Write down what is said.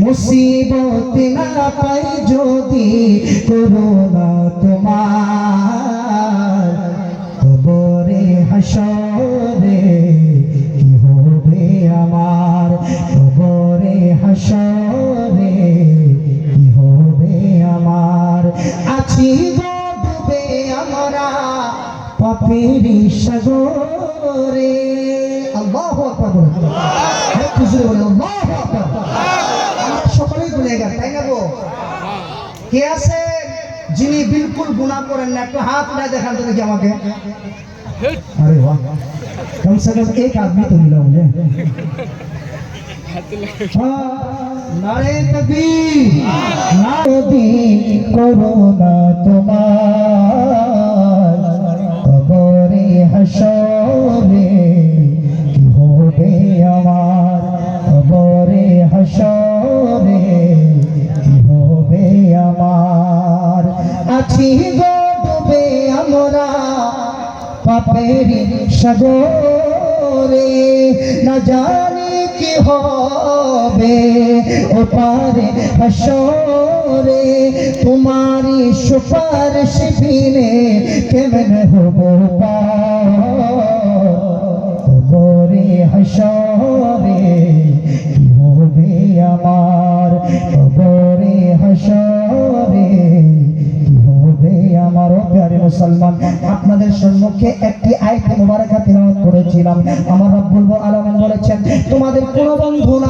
মুসিবত না পাই যদি করোনা তোমার। কবরে হাসরে কি হবে আমার? কবরে হাসরে কি হবে আমার? আছি ডুবে আমরা পাপেরি সাগরে। আল্লাহ আকবার আল্লাহ আকবার আমরা সকলেই গুনেগার তাই না গো কে আছে? যিনি বিলকুল গুণা করেন না, একটু হাত উঠে দেখান তো দেখি আমাকে। আরে বাহ। কম সে কম এক আদমি তো মিলা मुझे হ্যাঁ, নারে তবি নারদি তোমার কবরে হাসরে কি হবে আমার কবরে হাসরে আছি গো ডুবে আমরা পাপেরি না জানি কি হবে ও পারে হাসরে। তোমারি সুপারিশ বিনে কেমন হব কবরে হাসরে কি হবে আমার? কবরে মুসলমান, আপনাদের সম্মুখে একটি আয়াত মুবারাকা তেলাওয়াত করেছিলাম। আমার রব্বুল আলামিন বলেছেন, তোমাদের কোনো বন্ধু নাই।